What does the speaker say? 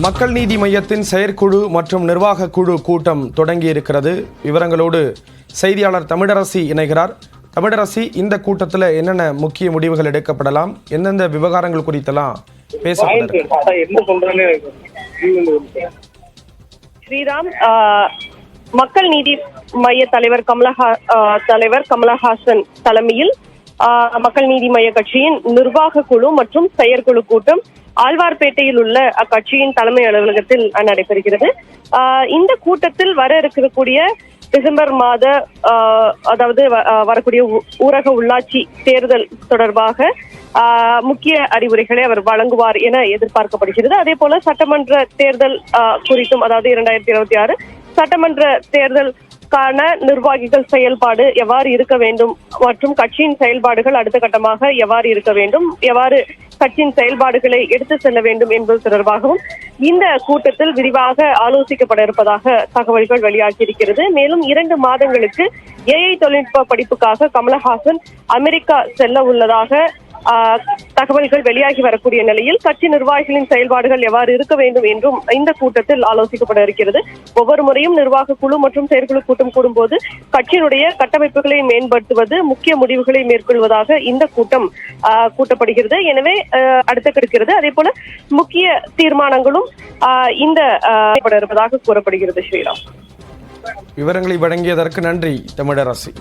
மக்கள் நீதி மையத்தின் செயற்குழு மற்றும் நிர்வாக குழு கூட்டம் தொடங்கி இருக்கிறது விவரங்களோடு செய்தியாளர் தமிழரசி இணைகிறார். தமிழரசி இந்த கூட்டத்தில் என்னென்ன முக்கிய முடிவுகள் எடுக்கப்படலாம்? எந்தெந்த விவகாரங்கள் குறித்தெல்லாம் பேசப்பட ஸ்ரீராம் ஆஹ், மக்கள் நீதி மைய தலைவர் கமலஹா தலைவர் கமலஹாசன் தலைமையில் மக்கள் நீதி மைய கட்சியின் நிர்வாக குழு மற்றும் செயற்குழு கூட்டம் ஆழ்வார்பேட்டையில் உள்ள அக்கட்சியின் தலைமை அலுவலகத்தில் நடைபெறுகிறது. ஆஹ், இந்த கூட்டத்தில் வர இருக்கக்கூடிய டிசம்பர் மாத ஆஹ், அதாவது வ- வரக்கூடிய ஊரக உள்ளாட்சி தேர்தல் தொடர்பாக ஆஹ், முக்கிய அறிவுரைகளை அவர் வழங்குவார் என எதிர்பார்க்கப்படுகிறது. அதே போல சட்டமன்ற தேர்தல் ஆஹ், குறித்தும் அதாவது இரண்டாயிரத்தி இருபத்தி ஆறு சட்டமன்ற தேர்தல் கட்சிக்கான நிர்வாகிகள் செயல்பாடு எவ்வாறு இருக்க வேண்டும்? மற்றும் கட்சியின் செயல்பாடுகள் அடுத்த கட்டமாக எவ்வாறு இருக்க வேண்டும்? எவ்வாறு கட்சியின் செயல்பாடுகளை எடுத்து செல்ல வேண்டும் என்பது தொடர்பாகவும் இந்த கூட்டத்தில் விரிவாக ஆலோசிக்கப்பட இருப்பதாக தகவல்கள் வெளியாகியிருக்கிறது. மேலும் இரண்டு மாதங்களுக்கு ஏஐ தொழில்நுட்ப படிப்புக்காக கமலஹாசன் அமெரிக்கா செல்ல உள்ளதாக ஆஹ், தகவல்கள் வெளியாகி வரக்கூடிய நிலையில் கட்சி நிர்வாகிகளின் செயல்பாடுகள் எவ்வாறு இருக்க வேண்டும் என்றும் இந்த கூட்டத்தில் ஆலோசிக்கப்பட இருக்கிறது. ஒவ்வொரு முறையும் நிர்வாக குழு மற்றும் செயற்குழு கூட்டம் கூடும்போது கட்சியினுடைய கட்டமைப்புகளை மேம்படுத்துவது முக்கிய முடிவுகளை மேற்கொள்வதாக இந்த கூட்டம் ஆஹ், கூட்டப்படுகிறது. எனவே அடுத்து கிடைக்கிறது. அதே போல முக்கிய தீர்மானங்களும் இந்த இருப்பதாக கூறப்படுகிறது. ஸ்ரீராம். விவரங்களை வழங்கியதற்கு நன்றி தமிழரசி.